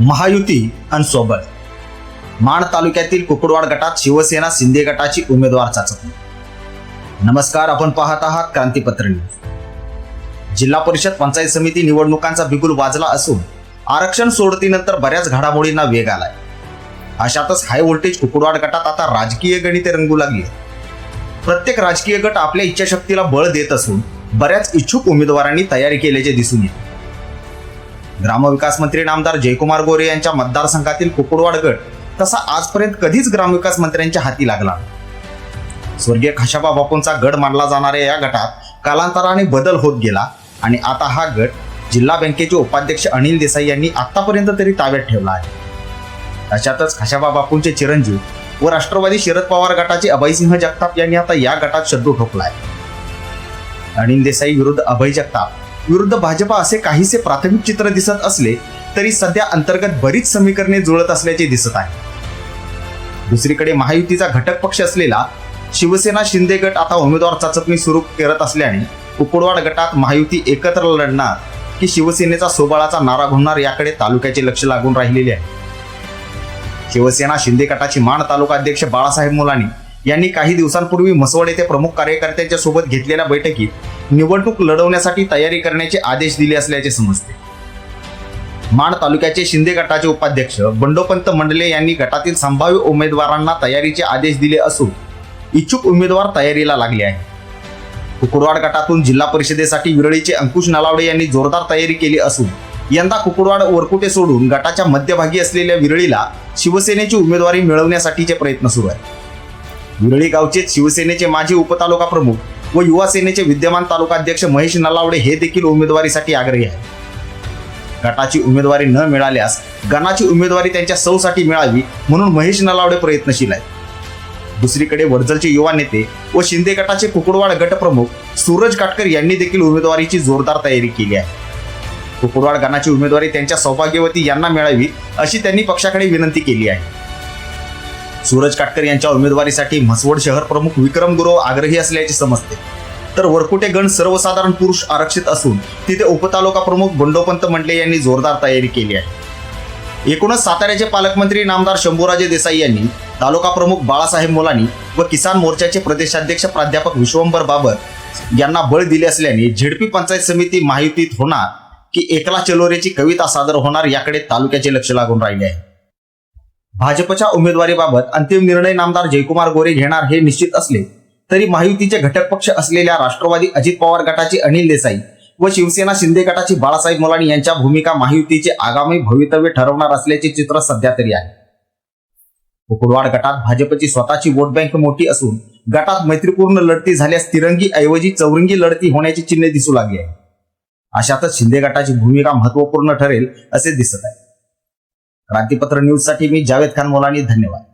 महायुती आणि सोबत. माण तालुक्यातील कुकडवाड गटात शिवसेना शिंदे गटाची उमेदवार चाचत नमस्कार आपण पाहत आहात क्रांतीपत्र न्यूज. जिल्हा परिषद पंचायत समिती निवडणुकांचा बिगुल वाजला असून आरक्षण सोडतीनंतर बऱ्याच घडामोडींना वेग आलाय. अशातच हाय व्होल्टेज कुकडवाड गटात आता राजकीय गणिते रंगू लागली प्रत्येक राजकीय गट आपल्या इच्छाशक्तीला बळ देत असून बऱ्याच इच्छुक उमेदवारांनी तयारी केल्याचे दिसून येते. ग्रामविकास मंत्री नामदार जयकुमार गोरे यांच्या मतदारसंघातील कुकुडवाड गट तसा आजपर्यंत कधीच ग्रामविकास मंत्र्यांच्या हाती लागला स्वर्गीय खाशाबा बापूंचा गड मानला जाणाऱ्या या गटात कालांतराने बदल होत गेला आणि आता हा गट जिल्हा बँकेचे उपाध्यक्ष अनिल देसाई यांनी आतापर्यंत तरी ताब्यात ठेवला आहे. अशातच खाशाबा बापूंचे चिरंजीव व राष्ट्रवादी शरद पवार गटाचे अभयसिंह जगताप यांनी आता या गटात शड्डू ठोकलाय. अनिल देसाई विरुद्ध अभय जगताप विरुद्ध भाजपा असे काहीसे प्राथमिक चित्र दिसत असले तरी सध्या अंतर्गत बरीच समीकरणे जुळत असल्याचे दिसत आहे. दुसरीकडे महायुतीचा घटक पक्ष असलेला शिवसेना शिंदे गट आता उमेदवार चाचपणी सुरू करत असल्याने कुकुडवाड गटात महायुती एकत्र लढणार की शिवसेनेचा सोबाळाचा नारा घुमणार याकडे तालुक्याचे लक्ष लागून राहिलेले आहे. शिवसेना शिंदे गटाचे मान तालुका अध्यक्ष बाळासाहेब मुलानी यांनी काही दिवसांपूर्वी म्हसवड येथे प्रमुख कार्यकर्त्यांच्या सोबत घेतलेल्या बैठकीत निवडणूक लढवण्यासाठी तयारी करण्याचे आदेश दिले असल्याचे समजते. माण तालुक्याचे शिंदे गटाचे उपाध्यक्ष बंडोपंत मंडले यांनी गटातील संभाव्य उमेदवारांना तयारीचे आदेश दिले असून इच्छुक उमेदवार तयारीला लागले आहे कुकुडवाड गटातून जिल्हा परिषदेसाठी विरळीचे अंकुश नलावडे यांनी जोरदार तयारी केली असून यंदा कुकुडवाड वरकुटे सोडून गटाच्या मध्यभागी असलेल्या विरळीला शिवसेनेची उमेदवारी मिळवण्यासाठीचे प्रयत्न सुरू आहेत. विरळी गावचे शिवसेनेचे माजी उपतालुका प्रमुख व युवा सेनेचे विद्यमान तालुका अध्यक्ष महेश नलावडे हे देखील उमेदवारीसाठी आग्रही आहेत. गटाची उमेदवारी न मिळाल्यास गणाची उमेदवारी त्यांच्या सौसाठी मिळावी म्हणून महेश नलावडे प्रयत्नशील आहेत. दुसरीकडे वडजलचे युवा नेते व शिंदे गटाचे कुकुडवाड गटप्रमुख सूरज काटकर यांनी देखील उमेदवारीची जोरदार तयारी केली आहे. कुकुडवाड गणाची उमेदवारी त्यांच्या सौभाग्यवती यांना मिळावी अशी त्यांनी पक्षाकडे विनंती केली आहे. सूरज काटकर यांच्या उमेदवारीसाठी म्हसवड शहर प्रमुख विक्रम गुरव आग्रही असल्याचे समजते. तर वरकुटे गण सर्वसाधारण पुरुष आरक्षित असून तिथे उपतालुका प्रमुख बंडोपंत मंडले यांनी जोरदार तयारी केली आहे. एकूणच साताऱ्याचे पालकमंत्री नामदार शंभूराजे देसाई यांनी तालुका प्रमुख बाळासाहेब मोलानी व किसान मोर्चाचे प्रदेशाध्यक्ष प्राध्यापक विश्वंभर बाबर यांना बळ दिले असल्याने झेडपी पंचायत समिती महायुतीत होणार की एकला चलोरेची कविता सादर होणार याकडे तालुक्याचे लक्ष लागून राहिले आहे. भाजपच्या उमेदवारीबाबत अंतिम निर्णय नामदार जयकुमार गोरे घेणार हे निश्चित असले तरी महायुतीचे घटक पक्ष असलेल्या राष्ट्रवादी अजित पवार गटाचे अनिल देसाई व शिवसेना शिंदे गटाची बाळासाहेब मुलानी यांच्या भूमिका महायुतीचे आगामी भवितव्य ठरवणार असल्याचे चित्र सध्या तरी आहे. कुकुडवाड गटात भाजपची स्वतःची वोट बँक मोठी असून गटात मैत्रीपूर्ण लढती झाल्यास तिरंगी ऐवजी चौरंगी लढती होण्याची चिन्हे दिसू लागली आहे अशातच शिंदे गटाची भूमिका महत्त्वपूर्ण ठरेल असे दिसत आहे. क्रांतीपत्र न्यूजसाठी मी जावेद खान मोलानी धन्यवाद.